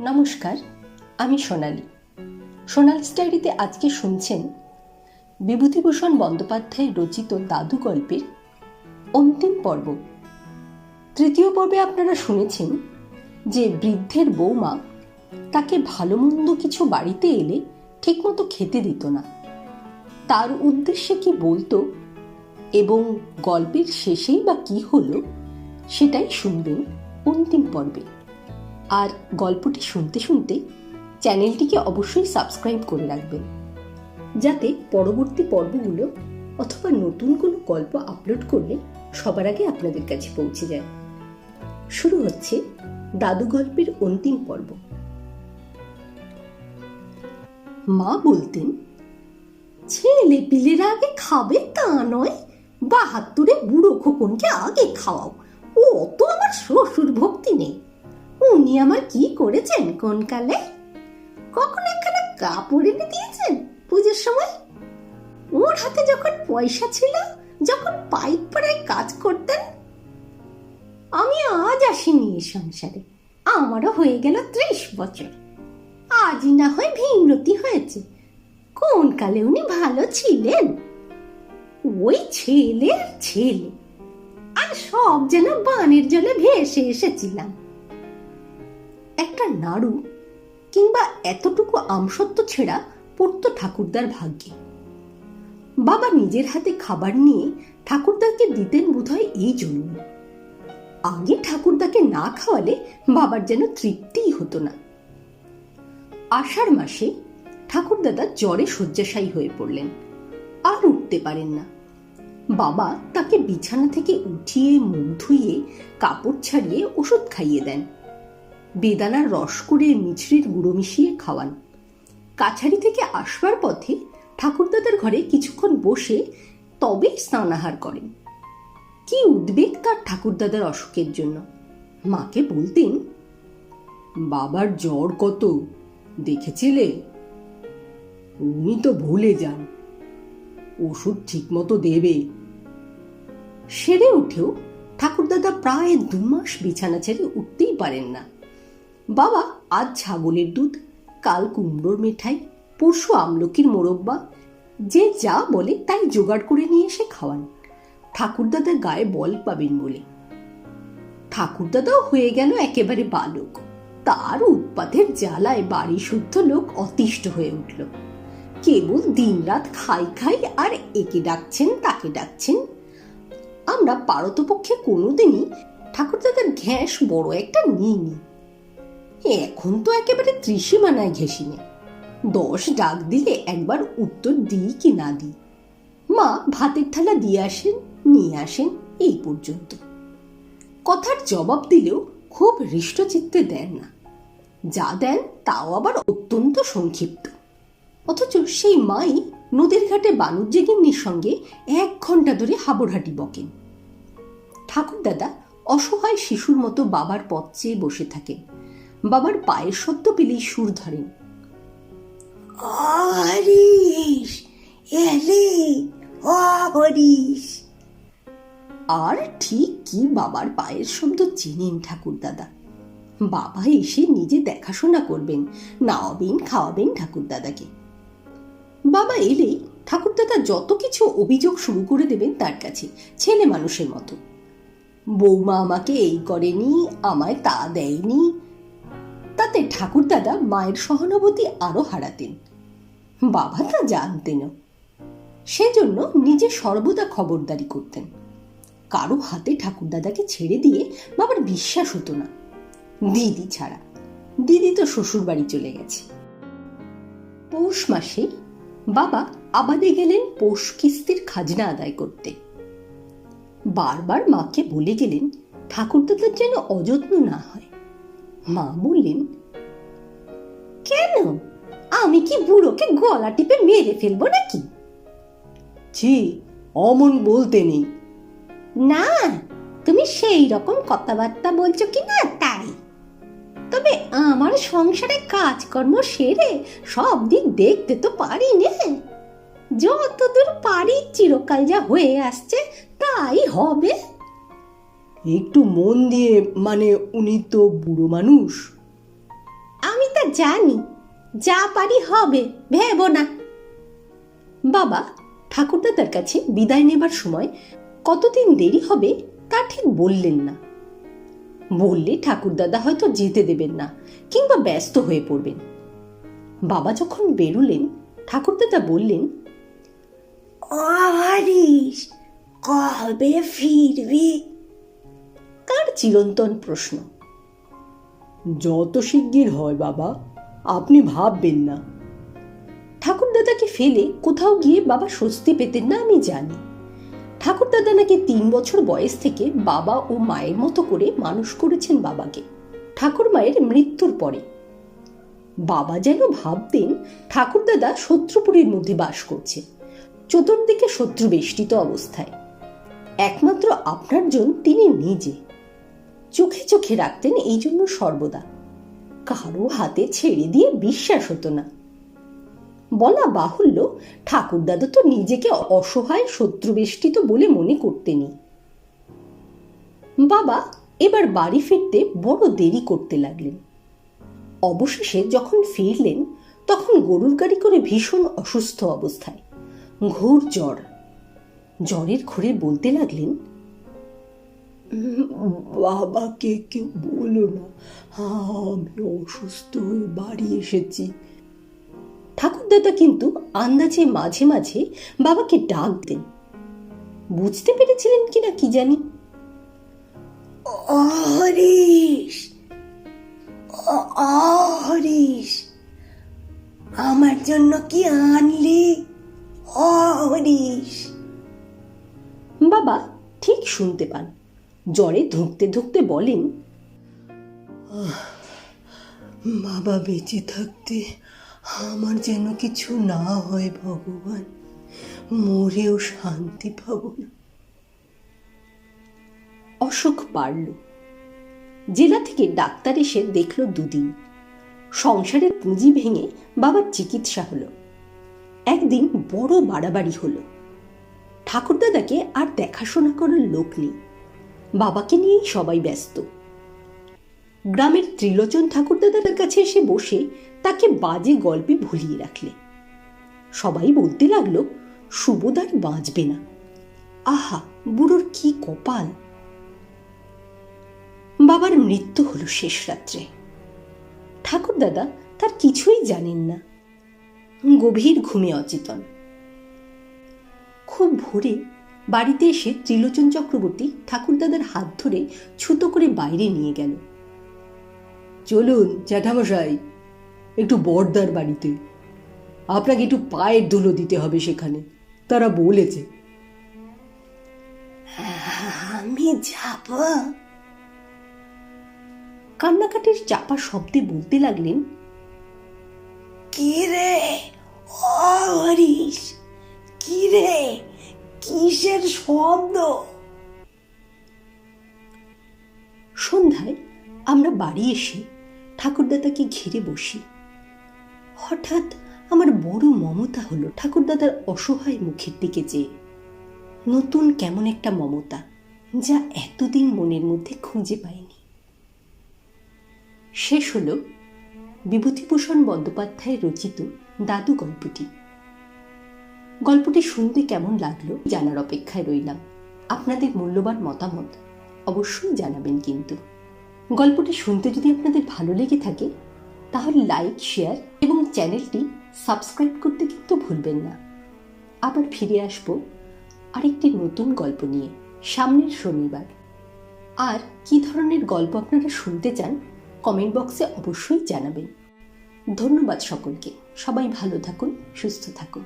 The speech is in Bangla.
নমস্কার, আমি সোনালি। সোনাল স্টাইরিতে আজকে শুনছেন বিভূতিভূষণ বন্দ্যোপাধ্যায় রচিত দাদু গল্পের অন্তিম পর্ব। তৃতীয় পর্বে আপনারা শুনেছেন যে বৃদ্ধের বৌমা তাকে ভালো মন্দ কিছু বাড়িতে এলে ঠিকমতো খেতে দিত না। তার উদ্দেশ্যে কি বলতো এবং গল্পের শেষেই বা কি হলো সেটাই শুনবেন অন্তিম পর্বে। আর গল্পটি শুনতে শুনতে চ্যানেলটিকে অবশ্যই সাবস্ক্রাইব করে রাখবেন। যাতে পরবর্তী পর্বগুলো অথবা নতুন কোনো গল্প আপলোড করলে সবার আগে আপনাদের কাছে পৌঁছে যায়। শুরু হচ্ছে দাদু গল্পের অন্তিম পর্ব। মা বলতেন, ছেলে পিলেরা আগে খাবে তা নয়, বাহাত্তরে বুড়ো খোকনকে আগে খাওয়াও। ও তো আমার শ্বশুর ভক্তি নেই। উনি আমার কি করেছেন কোন কালে? কখন একখানা কাপড় এনে দিয়েছেন পুজোর সময়? ওর হাতে যখন পয়সা ছিল, যখন পাইপ পাড়ায় কাজ করতেন, আমি আজ আসিনি এ সংসারে। আমারও হয়ে গেল ত্রিশ বছর। আজই না হয় ভীমরতি হয়েছে। কোন কালে উনি ভালো ছিলেন? ওই ছেলে আর ছেলে। আর সব যেন বানের জলে ভেসে এসেছিলাম। নাড়ু কিংবা এতটুকু আমসত্ব ছেঁড়া পড়তো ঠাকুরদার ভাগ্যে। বাবা নিজের হাতে খাবার নিয়ে ঠাকুরদাকে দিতেন বোধহয় এই জন্য। আগে ঠাকুরদাকে না খাওয়ালে বাবার যেন তৃপ্তিই হতো না। আষাঢ় মাসে ঠাকুরদাদা জ্বরে শয্যাশায়ী হয়ে পড়লেন, আর উঠতে পারেন না। বাবা তাকে বিছানা থেকে উঠিয়ে, মুখ ধুইয়ে, কাপড় ছাড়িয়ে ওষুধ খাইয়ে দেন। বেদানার রস করে মিছরির গুঁড়ো মিশিয়ে খাওয়ান। কাছারি থেকে আসবার পথে ঠাকুরদাদার ঘরে কিছুক্ষণ বসে তবে স্নানাহার করেন। কি উদ্বেগ তার ঠাকুরদাদার অসুখের জন্য। মাকে বলতেন, বাবার জ্বর কত, দেখেছিলে? উনি তো ভুলে যান। ওষুধ ঠিকমতো দেবে। সেরে উঠেও ঠাকুরদাদা প্রায় দু মাস বিছানা ছেড়ে উঠতেই পারেন না। বাবা, আজ ছাগলের দুধ, কাল কুমড়োর মিঠাই, পরশু আমলকির মোরব্বা, যে যা বলে তাই জোগাড় করে নিয়ে এসে খাওয়ান। ঠাকুরদাদার গায়ে বল পাবেন বলে। ঠাকুরদাদাও হয়ে গেল একেবারে বালক। তার উৎপাতের জ্বালায় বাড়ি শুদ্ধ লোক অতিষ্ঠ হয়ে উঠল। কেবল দিনরাত খাই খাই আর একে ডাকছেন, তাকে ডাকছেন। আমরা পারতপক্ষে কোনোদিনই ঠাকুরদাদার ঘ্যাস বড় একটা নিইনি। এখন তো একেবারে ত্রিসীমানায় ঘেসিনে দশ ডাক দিলে একবার উত্তর দিই কি না দিই। মা ভাতের থালা দিয়ে আসেন, নিয়ে আসেন এই পর্যন্ত। কথার জবাব দিলেও খুব হৃষ্টচিত্তে দেন না। যা দেন তাও আবার অত্যন্ত সংক্ষিপ্ত। অথচ সেই মাই নদীর ঘাটে বাণুজ্যে গিন্নির সঙ্গে এক ঘণ্টা ধরে হাবড়হাটি বকেন। ঠাকুরদাদা অসহায় শিশুর মতো বাবার পথ চেয়ে বসে থাকেন। বাবার পায়ের শব্দ পেলেই সুর ধরেন হরিশ এলে হরিশ আর ঠিক কি বাবার পায়ের শব্দ চেনেন ঠাকুরদাদা বাবা এসে নিজে দেখাশোনা করবেন নাওয়াবেন খাওয়াবেন ঠাকুরদাদাকে বাবা এলেই ঠাকুরদাদা যত কিছু অভিযোগ শুরু করে দেবেন তার কাছে ছেলে মানুষের মতো। বৌমা আমাকে এই করেনি আমায় তা দেয়নি তাতে ঠাকুরদাদা মায়ের সহানুভূতি আরও হারাতেন। বাবা তা জানতেনও। সেজন্য নিজে সর্বদা খবরদারি করতেন। কারও হাতে ঠাকুরদাদাকে ছেড়ে দিয়ে বাবার বিশ্বাস হতো না। দিদি ছাড়া। দিদি তো শ্বশুর বাড়ি চলে গেছে। পৌষ মাসে বাবা আবাদে গেলেন পৌষ কিস্তির খাজনা আদায় করতে। বারবার মাকে বলে গেলেন, ঠাকুরদাদার যেন অযত্ন না হয়। মা বললেন কেন? আমি কি বুড়োকে গলা টিপে মেরে ফেলব নাকি? ছি অমন বলতে নেই। না তুমি সেই রকম কথাবার্তা বলছো কি না তাই। তবে আমার সংসারে কাজকর্ম সেরে সব দিক দেখতে তো পারি নে। যতদূর পারি চিরকাল যা হয়ে আসছে তাই হবে। একটু মন দিয়ে মানে উনি তো বুড়ো মানুষ। আমি তা জানি যা পারি হবে ভেবো না। বাবা ঠাকুরদাদার কাছে বিদায় নেবার সময় কতদিন দেরি হবে তা ঠিক বললেন না। বললে ঠাকুরদাদা হয়তো যেতে দেবেন না কিংবা ব্যস্ত হয়ে পড়বেন। বাবা যখন বেরুলেন ঠাকুরদাদা বললেন কবে ফিরবি? কার চিরন্তন প্রশ্ন। যত শিগগির হয় বাবা আপনি ভাববেন না। ঠাকুরদাদাকে ফেলে কোথাও গিয়ে বাবা স্বস্তি পেতেন না আমি জানি। ঠাকুরদাদা নাকি তিন বছর বয়স থেকে বাবা ও মায়ের মতো করে মানুষ করেছেন বাবাকে। ঠাকুর মায়ের মৃত্যুর পরে। বাবা যেন ভাবতেন ঠাকুরদাদা শত্রুপুরীর মধ্যে বাস করছে। চতুর্দিকে শত্রু বেষ্টিত অবস্থায়। একমাত্র আপনার জন তিনি নিজে। চোখে চোখে রাখতেন এই জন্য সর্বদা। কারও হাতে ছেড়ে দিয়ে বিশ্বাস হতো না। বলা বাহুল্য, ঠাকুরদাদা তো নিজেকে অসহায়, শত্রুবেষ্টিত বলে মনে করতেনই। বাবা এবার বাড়ি ফিরতে বড় দেরি করতে লাগলেন। অবশেষে যখন ফিরলেন, তখন গরুর গাড়ি করে ভীষণ অসুস্থ অবস্থায়। ঘোর জ্বর। জ্বরের ঘোরে বলতে লাগলেন বাবাকে কেউ বলো না। আমি অসুস্থ হয়ে বাড়ি এসেছি। ঠাকুরদাদা কিন্তু আন্দাজে মাঝে মাঝে বাবাকে ডাক দেন। বুঝতে পেরেছিলেন কিনা কি জানি? হরিশ হরিশ আমার জন্য কি আনলি? হরিশ বাবা ঠিক শুনতে পান। জ্বরে ধুঁকতে ধুঁকতে বলেন বাবা বেঁচে থাকতে আমার যেন কিছু না হয় ভগবান, মরেও শান্তি পাব না। অসুখ বাড়ল জেলা থেকে ডাক্তার এসে দেখল দুদিন। সংসারের পুঁজি ভেঙে বাবার চিকিৎসা হলো। একদিন বড় বাড়াবাড়ি হলো। ঠাকুরদাদাকে আর দেখাশোনা করার লোক নেই। বাবাকে নিয়েই সবাই ব্যস্ত। গ্রামের ত্রিলোচন ঠাকুরদাদার কাছে এসে বসে তাকে বাজে গল্পে ভুলিয়ে রাখলে। সবাই বলতে লাগল সুবোধার বাঁচবে না। আহা, বুড়োর কি কপাল? বাবার মৃত্যু হলো শেষ রাত্রে। ঠাকুরদাদা তার কিছুই জানেন না। গভীর ঘুমে অচেতন। খুব ভোরে বাড়িতে এসে ত্রিলোচন চক্রবর্তী ঠাকুরদাদার হাত ধরে ছুতো করে বাইরে নিয়ে গেল। চলুন জ্যাঠামশাই একটু বর্দার বাড়িতে। আপনাকে একটু পায়ের ধুলো দিতে হবে সেখানে তারা বলেছে। আমি যাব। কান্নাকাটির চাপা শব্দে বলতে লাগলেন কি রে ও হরিশ কি রে কিসের শব্দ? সন্ধ্যায় আমরা বাড়ি এসে ঠাকুরদাদাকে ঘিরে বসি। হঠাৎ আমার বড় মমতা হলো ঠাকুরদাদার অসহায় মুখের দিকে চেয়ে নতুন কেমন একটা মমতা যা এতদিন মনের মধ্যে খুঁজে পাইনি। শেষ হলো বিভূতিভূষণ বন্দ্যোপাধ্যায় রচিত দাদু গল্পটি। গল্পটি শুনতে কেমন লাগল জানার অপেক্ষায় রইলাম। আপনাদের মূল্যবান মতামত অবশ্যই জানাবেন কিন্তু। গল্পটি শুনতে যদি আপনাদের ভালো লেগে থাকে, তাহলে লাইক শেয়ার এবং চ্যানেলটি সাবস্ক্রাইব করতে কিন্তু ভুলবেন না। আবার ফিরে আসব আরেকটি নতুন গল্প নিয়ে সামনের শনিবার। আর কি ধরনের গল্প আপনারা শুনতে চান কমেন্ট বক্সে অবশ্যই জানাবেন। ধন্যবাদ সকলকে। সবাই ভালো থাকুন, সুস্থ থাকুন।